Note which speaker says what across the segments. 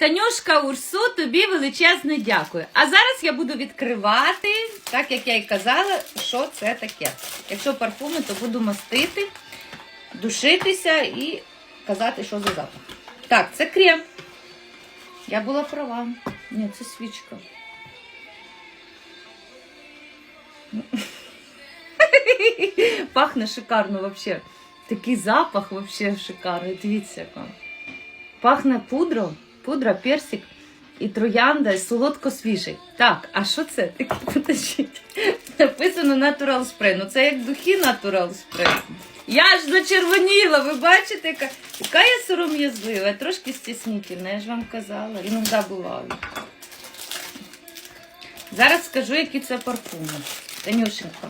Speaker 1: Танюшка Урсу, тобі величезне дякую. А зараз я буду відкривати, так як я й казала, що це таке. Якщо парфуми, то буду мастити, душитися і казати, що за запах. Так, це крем. Я була права. Ні, це свічка. Пахне шикарно вообще. Такий запах вообще шикарний. Дивіться. Пахне пудром, пудра, персик і троянда, і солодко свіжий. Так, а що це? Написано Natural Spray. Ну це як духи Natural Spray. Я ж зачервоніла, ви бачите, яка, яка я сором'язлива, трошки стіснительна, я ж вам казала, іноді буваю. Зараз скажу, які це парфуми. Танюшенька,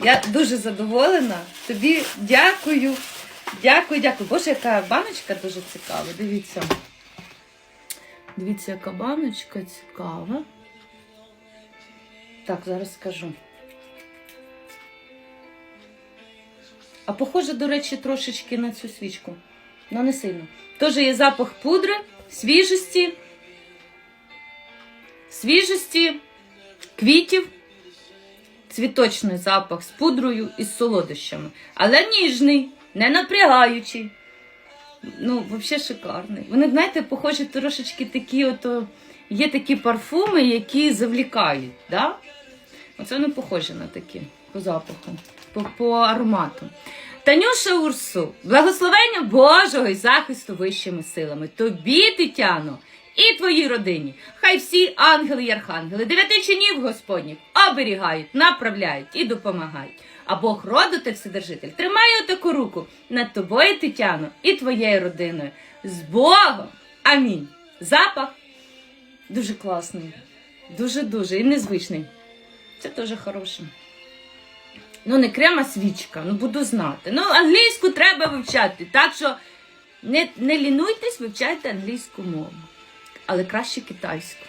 Speaker 1: я дуже задоволена. Тобі дякую. Дякую, дякую. Боже, яка баночка дуже цікава. Дивіться. Дивіться, яка баночка цікава. Так, зараз скажу. А похоже, до речі, трошечки на цю свічку. Ну, не сильно. Теж є запах пудри, свіжості, свіжості, квітів, цвіточний запах з пудрою і з солодощами. Але ніжний, не напрягаючий. Ну, взагалі шикарний. Вони, знаєте, похожі трошечки такі, от є такі парфуми, які завлікають. Да? Оце вони похожі на такі по запаху, по, по аромату. Танюша Урсу, благословення Божого і захисту вищими силами. Тобі, Тетяно, і твоїй родині. Хай всі ангели й архангели, дев'яти чинів Господніх оберігають, направляють і допомагають. А Бог роду та вседержитель тримає отаку руку над тобою, Тетяно, і твоєю родиною. З Богом! Амінь. Запах дуже класний, дуже-дуже і незвичний. Це теж хороше. Ну, не крем, а свічка, ну буду знати. Ну, англійську треба вивчати. Так що не, не лінуйтесь, вивчайте англійську мову. Але краще китайську.